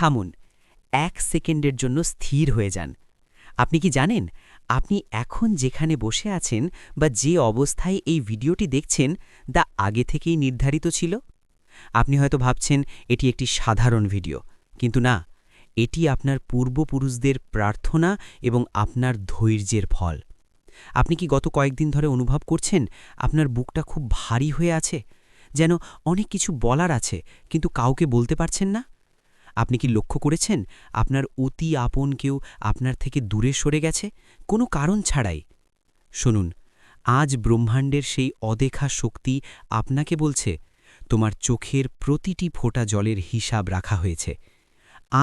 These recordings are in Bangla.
থামুন। এক সেকেন্ডের জন্য স্থির হয়ে যান। আপনি কি জানেন, আপনি এখন যেখানে বসে আছেন বা যে অবস্থায় এই ভিডিওটি দেখছেন, তা আগে থেকেই নির্ধারিত ছিল? আপনি হয়তো ভাবছেন, এটি একটি সাধারণ ভিডিও। কিন্তু না, এটি আপনার পূর্বপুরুষদের প্রার্থনা এবং আপনার ধৈর্যের ফল। আপনি কি গত কয়েকদিন ধরে অনুভব করছেন, আপনার বুকটা খুব ভারী হয়ে আছে? যেন অনেক কিছু বলার আছে, কিন্তু কাউকে বলতে পারছেন না? আপনি কি লক্ষ্য করেছেন? আপনার অতি আপন কেউ আপনার থেকে দূরে সরে গেছে? কোনো কারণ ছাড়াই। শুনুন, আজ ব্রহ্মাণ্ডের সেই অদেখা শক্তি আপনাকে বলছে, তোমার চোখের প্রতিটি ফোঁটা জলের হিসাব রাখা হয়েছে।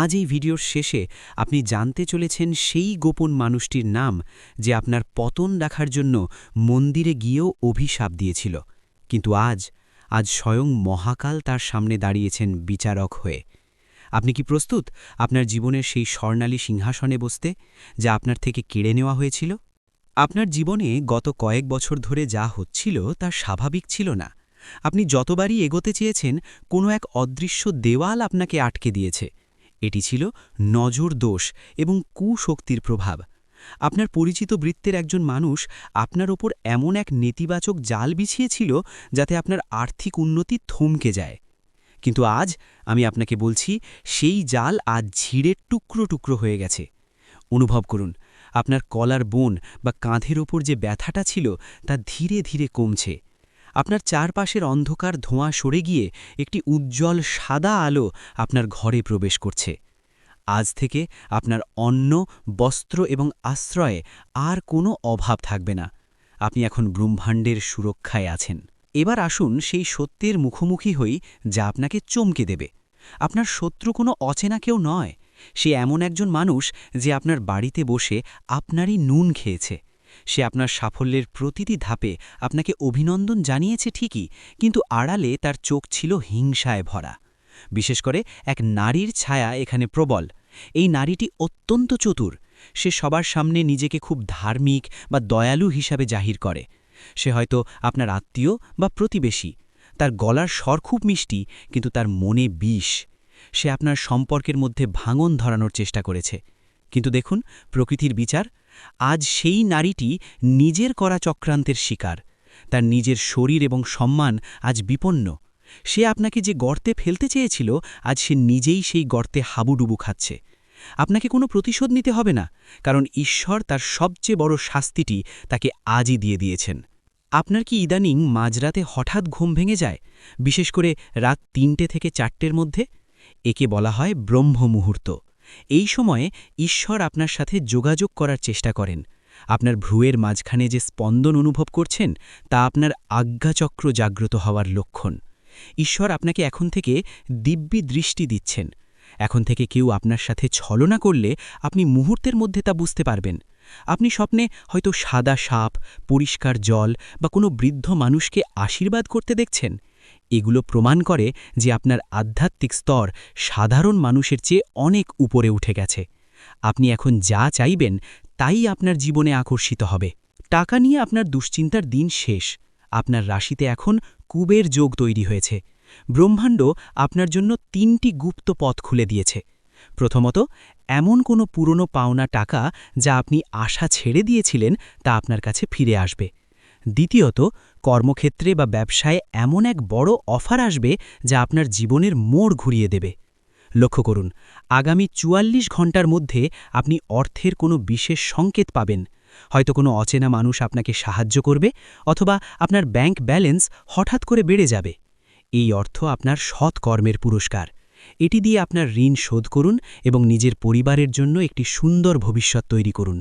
আজ এই ভিডিওর শেষে আপনি জানতে চলেছেন সেই গোপন মানুষটির নাম যে আপনার পতন রাখার জন্য মন্দিরে গিয়েও অভিশাপ দিয়েছিল। কিন্তু আজ আজ স্বয়ং মহাকাল তার সামনে দাঁড়িয়েছেন বিচারক হয়ে। আপনি কি প্রস্তুত? আপনার জীবনের সেই স্বর্ণালী সিংহাসনে বসতে, যা আপনার থেকে কেড়ে নেওয়া হয়েছিল? আপনার জীবনে গত কয়েক বছর ধরে যা হচ্ছিল তা স্বাভাবিক ছিল না। আপনি যতবারই এগোতে চেয়েছেন, কোনো এক অদৃশ্য দেওয়াল আপনাকে আটকে দিয়েছে। এটি ছিল নজর দোষ এবং কুশক্তির প্রভাব। আপনার পরিচিত বৃত্তের একজন মানুষ আপনার ওপর এমন এক নেতিবাচক জাল বিছিয়েছিল, যাতে আপনার আর্থিক উন্নতি থমকে যায়। কিন্তু আজ আমি আপনাকে বলছি, সেই জাল আজ ঝিড়ের টুকরো টুকরো হয়ে গেছে। অনুভব করুন, আপনার কলার বোন বা কাঁধের ওপর যে ব্যথাটা ছিল তা ধীরে ধীরে কমছে। আপনার চারপাশের অন্ধকার ধোঁয়া সরে গিয়ে একটি উজ্জ্বল সাদা আলো আপনার ঘরে প্রবেশ করছে। আজ থেকে আপনার অন্ন, বস্ত্র এবং আশ্রয়ে আর কোনো অভাব থাকবে না। আপনি এখন ব্রহ্মাণ্ডের সুরক্ষায় আছেন। এবার আসুন সেই সত্যের মুখোমুখি হই যা আপনাকে চমকে দেবে। আপনার শত্রু কোনো অচেনা কেউ নয়। সে এমন একজন মানুষ যে আপনার বাড়িতে বসে আপনারই নুন খেয়েছে। সে আপনার সাফল্যের প্রতিটি ধাপে আপনাকে অভিনন্দন জানিয়েছে ঠিকই, কিন্তু আড়ালে তার চোখ ছিল হিংসায় ভরা। বিশেষ করে এক নারীর ছায়া এখানে প্রবল। এই নারীটি অত্যন্ত চতুর। সে সবার সামনে নিজেকে খুব ধার্মিক বা দয়ালু হিসাবে জাহির করে। সে হয়তো আপনার আত্মীয় বা প্রতিবেশী। তার গলার স্বর খুব মিষ্টি, কিন্তু তার মনে বিষ। সে আপনার সম্পর্কের মধ্যে ভাঙন ধরানোর চেষ্টা করেছে। কিন্তু দেখুন, প্রকৃতির বিচার, আজ সেই নারীটি নিজের করা চক্রান্তের শিকার। তার নিজের শরীর এবং সম্মান আজ বিপন্ন। সে আপনাকে যে গর্তে ফেলতে চেয়েছিল, আজ সে নিজেই সেই গর্তে হাবুডুবু খাচ্ছে। আপনাকে কোনো প্রতিশোধ নিতে হবে না, কারণ ঈশ্বর তার সবচেয়ে বড় শাস্তিটি তাকে আজই দিয়ে দিয়েছেন। আপনার কি ইদানিং মাঝরাতে হঠাৎ ঘুম ভেঙে যায়, বিশেষ করে রাত তিনটে থেকে চারটের মধ্যে? একে বলা হয় ব্রহ্ম মুহূর্ত এই সময়ে ঈশ্বর আপনার সাথে যোগাযোগ করার চেষ্টা করেন। আপনার ভ্রুয়ের মাঝখানে যে স্পন্দন অনুভব করছেন, তা আপনার আজ্ঞাচক্র জাগ্রত হওয়ার লক্ষণ। ঈশ্বর আপনাকে এখন থেকে দিব্যি দৃষ্টি দিচ্ছেন। এখন থেকে কেউ আপনার সাথে ছলনা করলে আপনি মুহূর্তের মধ্যে তা বুঝতে পারবেন। আপনি স্বপ্নে হয়তো সাদা সাপ, পরিষ্কার জল বা কোনো বৃদ্ধ মানুষকে আশীর্বাদ করতে দেখছেন। এগুলো প্রমাণ করে যে আপনার আধ্যাত্মিক স্তর সাধারণ মানুষের চেয়ে অনেক উপরে উঠে গেছে। আপনি এখন যা চাইবেন তাই আপনার জীবনে আকর্ষিত হবে। টাকা নিয়ে আপনার দুশ্চিন্তার দিন শেষ। আপনার রাশিতে এখন কুবের যোগ তৈরি হয়েছে। ব্রহ্মাণ্ড আপনার জন্য তিনটি গুপ্ত পথ খুলে দিয়েছে। প্রথমত, এমন কোনো পুরনো পাওনা টাকা যা আপনি আশা ছেড়ে দিয়েছিলেন তা আপনার কাছে ফিরে আসবে। দ্বিতীয়ত, কর্মক্ষেত্রে বা ব্যবসায় এমন এক বড় অফার আসবে যা আপনার জীবনের মোড় ঘুরিয়ে দেবে। লক্ষ্য করুন, আগামী চুয়াল্লিশ ঘণ্টার মধ্যে আপনি অর্থের কোনো বিশেষ সংকেত পাবেন। হয়তো কোনো অচেনা মানুষ আপনাকে সাহায্য করবে অথবা আপনার ব্যাংক ব্যালেন্স হঠাৎ করে বেড়ে যাবে। এই অর্থ আপনার সৎ কর্মের পুরস্কার। এটি দিয়ে আপনার ঋণ শোধ করুন এবং নিজের পরিবারের জন্য একটি সুন্দর ভবিষ্যৎ তৈরি করুন।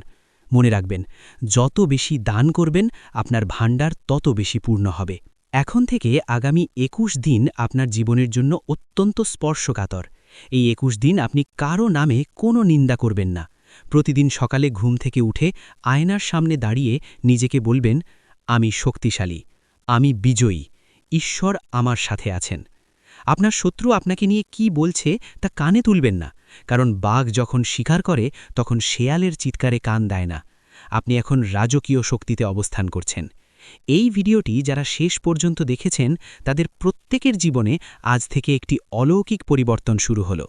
মনে রাখবেন, যত বেশি দান করবেন, আপনার ভাণ্ডার তত বেশি পূর্ণ হবে। এখন থেকে আগামী একুশ দিন আপনার জীবনের জন্য অত্যন্ত স্পর্শকাতর। এই একুশ দিন আপনি কারও নামে কোনো নিন্দা করবেন না। প্রতিদিন সকালে ঘুম থেকে উঠে আয়নার সামনে দাঁড়িয়ে নিজেকে বলবেন, আমি শক্তিশালী, আমি বিজয়ী ঈশ্বর আমার সাথে আছেন। আপনার শত্রু আপনাকে নিয়ে কি বলছে তা কানে তুলবেন না, কারণ বাঘ যখন শিকার করে, তখন শেয়ালের চিৎকারে কান দেয় না। আপনি এখন রাজকীয় শক্তিতে অবস্থান করছেন। এই ভিডিওটি যারা শেষ পর্যন্ত দেখেছেন, তাদের প্রত্যেকের জীবনে আজ থেকে একটি অলৌকিক পরিবর্তন শুরু হলো।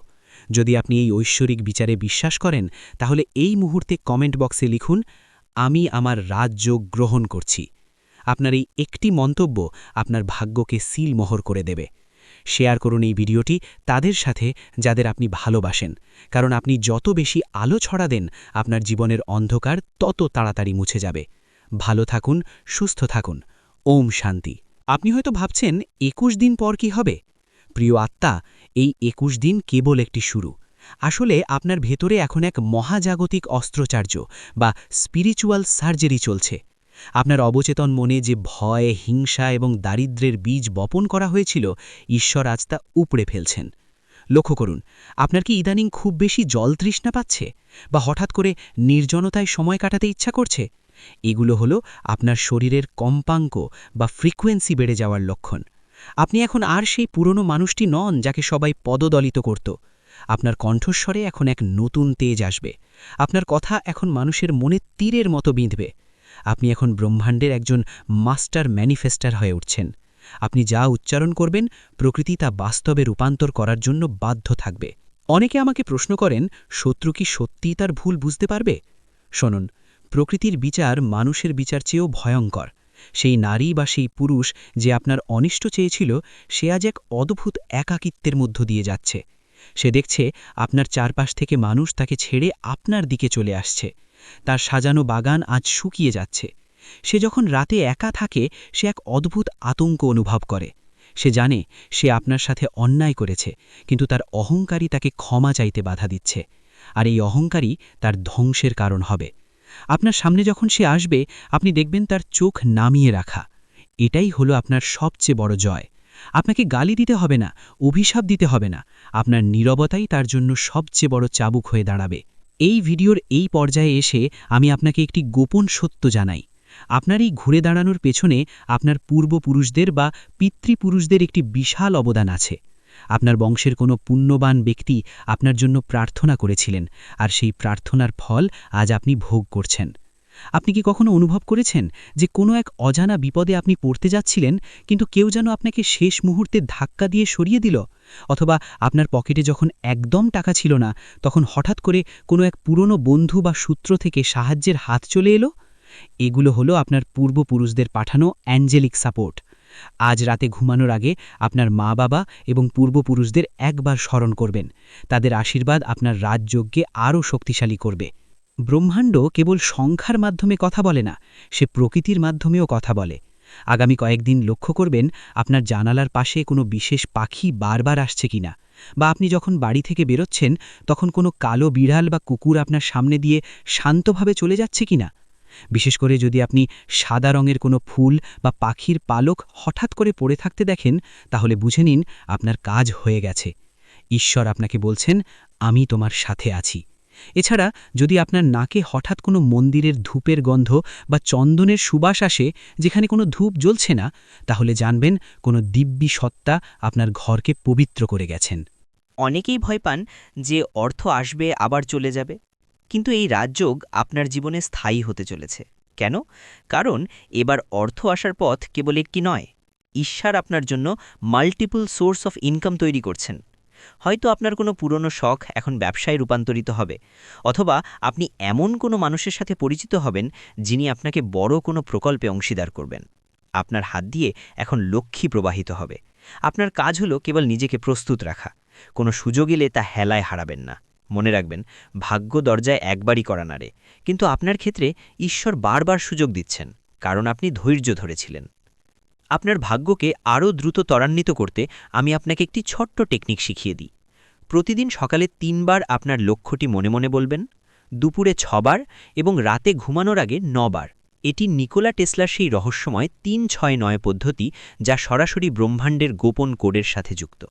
যদি আপনি এই ঐশ্বরিক বিচারে বিশ্বাস করেন, তাহলে এই মুহূর্তে কমেন্ট বক্সে লিখুন, আমি আমার রাজ্য গ্রহণ করছি। আপনার এই একটি মন্তব্য আপনার ভাগ্যকে সিল মোহর করে দেবে। শেয়ার করুন এই ভিডিওটি তাদের সাথে যাদের আপনি ভালোবাসেন। কারণ আপনি যত বেশি আলো ছড়া দেন আপনার জীবনের অন্ধকার তত তাড়াতাড়ি মুছে যাবে। ভালো থাকুন, সুস্থ থাকুন। ওম শান্তি। আপনি হয়তো ভাবছেন, একুশ দিন পর কি হবে? প্রিয় আত্মা, এই একুশ দিন কেবল একটি শুরু। আসলে আপনার ভেতরে এখন এক মহাজাগতিক অস্ত্রচার্য বা স্পিরিচুয়াল সার্জারি চলছে। আপনার অবচেতন মনে যে ভয়, হিংসা এবং দারিদ্রের বীজ বপন করা হয়েছিল, ঈশ্বর আজ তা উপড়ে ফেলছেন। লক্ষ্য করুন, আপনার কি ইদানিং খুব বেশি জল তৃষ্ণা পাচ্ছে? বা হঠাৎ করে নির্জনতায় সময় কাটাতে ইচ্ছা করছে? এগুলো হলো আপনার শরীরের কম্পাঙ্ক বা ফ্রিকোয়েন্সি বেড়ে যাওয়ার লক্ষণ। আপনি এখন আর সেই পুরনো মানুষটি নন যাকে সবাই পদদলিত করত। আপনার কণ্ঠস্বরে এখন এক নতুন তেজ আসবে। আপনার কথা এখন মানুষের মনে তীরের মতো বিঁধবে। আপনি এখন ব্রহ্মাণ্ডের একজন মাস্টার ম্যানিফেস্টার হয়ে উঠছেন। আপনি যা উচ্চারণ করবেন, প্রকৃতি তা বাস্তবে রূপান্তর করার জন্য বাধ্য থাকবে। অনেকে আমাকে প্রশ্ন করেন, শত্রু কি সত্যিই তার ভুল বুঝতে পারবে? শুনুন, প্রকৃতির বিচার মানুষের বিচার চেয়েও ভয়ঙ্কর। সেই নারী বা সেই পুরুষ যে আপনার অনিষ্ট চেয়েছিল, সে আজ এক অদ্ভুত একাকিত্বের মধ্য দিয়ে যাচ্ছে। সে দেখছে, আপনার চারপাশ থেকে মানুষ তাকে ছেড়ে আপনার দিকে চলে আসছে। তার সাজানো বাগান আজ শুকিয়ে যাচ্ছে। সে যখন রাতে একা থাকে, সে এক অদ্ভুত আতঙ্ক অনুভব করে। সে জানে সে আপনার সাথে অন্যায় করেছে, কিন্তু তার অহংকারী তাকে ক্ষমা চাইতে বাধা দিচ্ছে। আর এই অহংকারী তার ধ্বংসের কারণ হবে। আপনার সামনে যখন সে আসবে, আপনি দেখবেন তার চোখ নামিয়ে রাখা। এটাই হলো আপনার সবচেয়ে বড় জয়। আপনাকে গালি দিতে হবে না, অভিশাপ দিতে হবে না। আপনার নীরবতাই তার জন্য সবচেয়ে বড় চাবুক হয়ে দাঁড়াবে। এই ভিডিওর এই পর্যায়ে এসে আমি আপনাকে একটি গোপন সত্য জানাই। আপনার এই ঘুরে দাঁড়ানোর পেছনে আপনার পূর্বপুরুষদের বা পিতৃপুরুষদের একটি বিশাল অবদান আছে। আপনার বংশের কোনো পুণ্যবান ব্যক্তি আপনার জন্য প্রার্থনা করেছিলেন, আর সেই প্রার্থনার ফল আজ আপনি ভোগ করছেন। আপনি কি কখনো অনুভব করেছেন যে কোনো এক অজানা বিপদে আপনি পড়তে যাচ্ছিলেন, কিন্তু কেউ যেন আপনাকে শেষ মুহূর্তে ধাক্কা দিয়ে সরিয়ে দিল? অথবা আপনার পকেটে যখন একদম টাকা ছিল না, তখন হঠাৎ করে কোনো এক পুরনো বন্ধু বা সূত্র থেকে সাহায্যের হাত চলে এলো? এগুলো হলো আপনার পূর্বপুরুষদের পাঠানো অ্যাঞ্জেলিক সাপোর্ট। আজ রাতে ঘুমানোর আগে আপনার মা বাবা এবং পূর্বপুরুষদের একবার স্মরণ করবেন। তাদের আশীর্বাদ আপনার রাজযোগ্যে আরও শক্তিশালী করবে। ব্রহ্মাণ্ড কেবল সংখ্যার মাধ্যমে কথা বলে না, সে প্রকৃতির মাধ্যমেও কথা বলে। আগামী কয়েকদিন লক্ষ্য করবেন, আপনার জানালার পাশে কোনো বিশেষ পাখি বারবার আসছে কিনা বা আপনি যখন বাড়ি থেকে বেরোচ্ছেন, তখন কোনো কালো বিড়াল বা কুকুর আপনার সামনে দিয়ে শান্তভাবে চলে যাচ্ছে কিনা বিশেষ করে যদি আপনি সাদা রঙের কোনো ফুল বা পাখির পালক হঠাৎ করে পড়ে থাকতে দেখেন, তাহলে বুঝে নিন আপনার কাজ হয়ে গেছে। ঈশ্বর আপনাকে বলছেন, আমি তোমার সাথে আছি। এছাড়া যদি আপনার নাকে হঠাৎ কোনো মন্দিরের ধূপের গন্ধ বা চন্দনের সুবাস আসে, যেখানে কোনো ধূপ জ্বলছে না, তাহলে জানবেন কোনো দিব্যি সত্তা আপনার ঘরকে পবিত্র করে গেছেন। অনেকেই ভয় পান যে অর্থ আসবে, আবার চলে যাবে। কিন্তু এই রাজযোগ আপনার জীবনে স্থায়ী হতে চলেছে। কেন? কারণ এবার অর্থ আসার পথ কেবল একটি নয়। ঈশ্বর আপনার জন্য মাল্টিপল সোর্স অফ ইনকাম তৈরি করছেন। হয়তো আপনার কোনো পুরনো শখ এখন ব্যবসায় রূপান্তরিত হবে, অথবা আপনি এমন কোনো মানুষের সাথে পরিচিত হবেন যিনি আপনাকে বড় কোনো প্রকল্পে অংশীদার করবেন। আপনার হাত দিয়ে এখন লক্ষ্মী প্রবাহিত হবে। আপনার কাজ হলো কেবল নিজেকে প্রস্তুত রাখা। কোনো সুযোগ এলে তা হেলায় হারাবেন না। মনে রাখবেন, ভাগ্য দরজায় একবারই করা নাড়ে। কিন্তু আপনার ক্ষেত্রে ঈশ্বর বারবার সুযোগ দিচ্ছেন, কারণ আপনি ধৈর্য ধরেছিলেন। আপনার ভাগ্যকে আরও দ্রুত ত্বরান্বিত করতে আমি আপনাকে একটি ছোট্ট টেকনিক শিখিয়ে দিই। প্রতিদিন সকালে তিনবার আপনার লক্ষ্যটি মনে মনে বলবেন, দুপুরে ছবার এবং রাতে ঘুমানোর আগে নবার। এটি নিকোলা টেসলার সেই রহস্যময় তিন ছয় নয় পদ্ধতি যা সরাসরি ব্রহ্মাণ্ডের গোপন কোডের সাথে যুক্ত।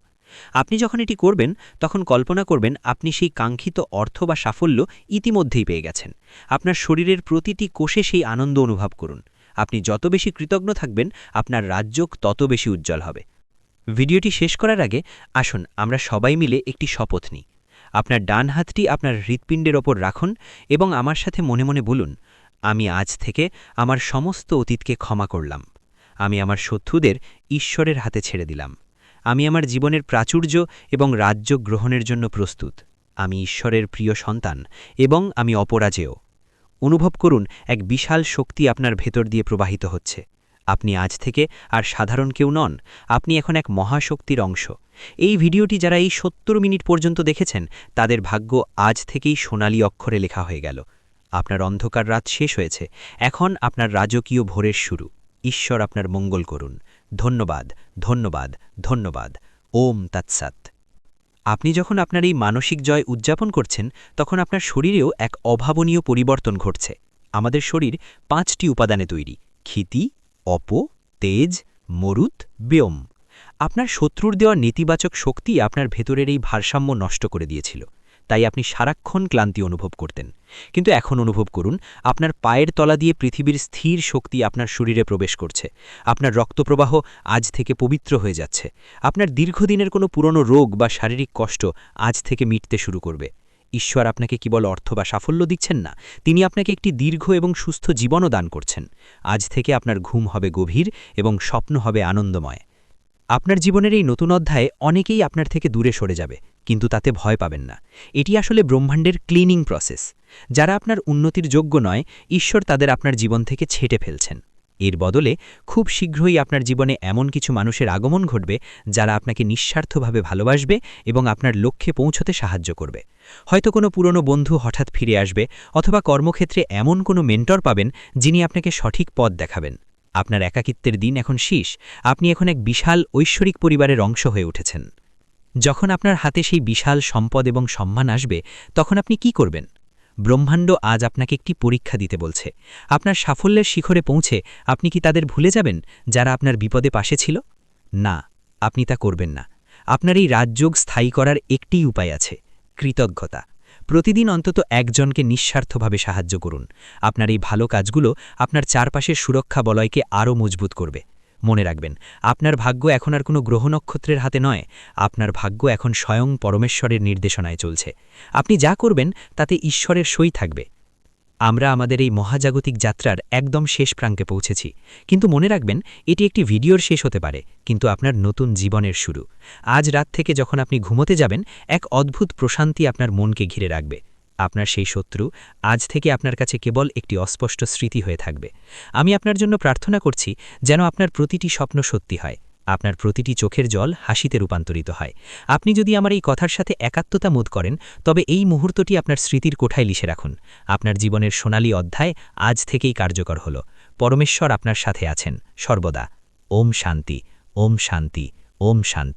আপনি যখন এটি করবেন, তখন কল্পনা করবেন আপনি সেই কাঙ্ক্ষিত অর্থ বা সাফল্য ইতিমধ্যেই পেয়ে গেছেন। আপনার শরীরের প্রতিটি কোষে সেই আনন্দ অনুভব করুন। আপনি যত বেশি কৃতজ্ঞ থাকবেন, আপনার রাজ্যক তত বেশি উজ্জ্বল হবে। ভিডিওটি শেষ করার আগে আসুন, আমরা সবাই মিলে একটি শপথ নিই। আপনার ডান হাতটি আপনার হৃৎপিণ্ডের ওপর রাখুন এবং আমার সাথে মনে মনে বলুন, আমি আজ থেকে আমার সমস্ত অতীতকে ক্ষমা করলাম। আমি আমার শত্রুদের ঈশ্বরের হাতে ছেড়ে দিলাম। আমি আমার জীবনের প্রাচুর্য এবং রাজ্য গ্রহণের জন্য প্রস্তুত। আমি ঈশ্বরের প্রিয় সন্তান এবং আমি অপরাজেয়। অনুভব করুন, এক বিশাল শক্তি আপনার ভেতর দিয়ে প্রবাহিত হচ্ছে। আপনি আজ থেকে আর সাধারণ কেউ নন, আপনি এখন এক মহাশক্তির অংশ। এই ভিডিওটি যারা এই সত্তর মিনিট পর্যন্ত দেখেছেন, তাদের ভাগ্য আজ থেকেই সোনালী অক্ষরে লেখা হয়ে গেল। আপনার অন্ধকার রাত শেষ হয়েছে, এখন আপনার রাজকীয় ভোরের শুরু। ঈশ্বর আপনার মঙ্গল করুন। ধন্যবাদ ধন্যবাদ ধন্যবাদ। ওম তৎসাৎ। আপনি যখন আপনার এই মানসিক জয় উদযাপন করছেন, তখন আপনার শরীরেও এক অভাবনীয় পরিবর্তন ঘটছে। আমাদের শরীর পাঁচটি উপাদানে তৈরি, ক্ষিতি, অপ, তেজ, মরুত, ব্যোম। আপনার শত্রুর দেওয়া নেতিবাচক শক্তি আপনার ভেতরের এই ভারসাম্য নষ্ট করে দিয়েছিল। তাই আপনি সারাক্ষণ ক্লান্তি অনুভব করতেন। কিন্তু এখন অনুভব করুন, আপনার পায়ের তলা দিয়ে পৃথিবীর স্থির শক্তি আপনার শরীরে প্রবেশ করছে। আপনার রক্তপ্রবাহ আজ থেকে পবিত্র হয়ে যাচ্ছে। আপনার দীর্ঘদিনের কোনো পুরনো রোগ বা শারীরিক কষ্ট আজ থেকে মিটতে শুরু করবে। ঈশ্বর আপনাকে কেবল অর্থ বা সাফল্য দিচ্ছেন না, তিনি আপনাকে একটি দীর্ঘ এবং সুস্থ জীবনও দান করছেন। আজ থেকে আপনার ঘুম হবে গভীর এবং স্বপ্ন হবে আনন্দময়। আপনার জীবনের এই নতুন অধ্যায়ে অনেকেই আপনার থেকে দূরে সরে যাবে। কিন্তু তাতে ভয় পাবেন না। এটি আসলে ব্রহ্মাণ্ডের ক্লিনিং প্রসেস যারা আপনার উন্নতির যোগ্য নয়, ঈশ্বর তাদের আপনার জীবন থেকে ছেটে ফেলছেন। এর বদলে, খুব শীঘ্রই আপনার জীবনে এমন কিছু মানুষের আগমন ঘটবে, যারা আপনাকে নিঃস্বার্থভাবে ভালোবাসবে এবং আপনার লক্ষ্যে পৌঁছতে সাহায্য করবে। হয়তো কোনো পুরনো বন্ধু হঠাৎ ফিরে আসবে, অথবা কর্মক্ষেত্রে এমন কোনো মেন্টর পাবেন, যিনি আপনাকে সঠিক পথ দেখাবেন। আপনার একাকিত্বের দিন এখন শীষ। আপনি এখন এক বিশাল ঐশ্বরিক পরিবারের অংশ হয়ে উঠেছেন। যখন আপনার হাতে সেই বিশাল সম্পদ এবং সম্মান আসবে, তখন আপনি কি করবেন? ব্রহ্মাণ্ড আজ আপনাকে একটি পরীক্ষা দিতে বলছে। আপনার সাফল্যের শিখরে পৌঁছে আপনি কি তাদের ভুলে যাবেন, যারা আপনার বিপদে পাশে ছিল? না, আপনি তা করবেন না। আপনার এই রাজযোগ স্থায়ী করার একটি উপায় আছে, কৃতজ্ঞতা। প্রতিদিন অন্তত একজনকে নিঃস্বার্থভাবে সাহায্য করুন। আপনার এই ভালো কাজগুলো আপনার চারপাশের সুরক্ষা বলয়কে আরও মজবুত করবে। মনে রাখবেন, আপনার ভাগ্য এখন আর কোনো গ্রহ নক্ষত্রের হাতে নয়, আপনার ভাগ্য এখন স্বয়ং পরমেশ্বরের নির্দেশনায় চলছে। আপনি যা করবেন, তাতে ঈশ্বরের সই থাকবে। আমরা আমাদের এই মহাজাগতিক যাত্রার একদম শেষ প্রাঙ্কে পৌঁছেছি। কিন্তু মনে রাখবেন, এটি একটি ভিডিওর শেষ হতে পারে, কিন্তু আপনার নতুন জীবনের শুরু। আজ রাত থেকে যখন আপনি ঘুমোতে যাবেন, এক অদ্ভুত প্রশান্তি আপনার মনকে ঘিরে রাখবে। আপনার সেই শত্রু আজ থেকে আপনার কাছে কেবল একটি অস্পষ্ট স্মৃতি হয়ে থাকবে। আমি আপনার জন্য প্রার্থনা করছি যেন আপনার প্রতিটি স্বপ্ন সত্যি হয়, আপনার প্রতিটি চোখের জল হাসিতে রূপান্তরিত হয়। আপনি যদি আমার এই কথার সাথে একাত্মতা বোধ করেন, তবে এই মুহূর্তটি আপনার স্মৃতির কোঠায় লিখে রাখুন। আপনার জীবনের সোনালী অধ্যায় আজ থেকেই কার্যকর হল। পরমেশ্বর আপনার সাথে আছেন। সর্বদা। ওম শান্তি ওম শান্তি ওম শান্তি।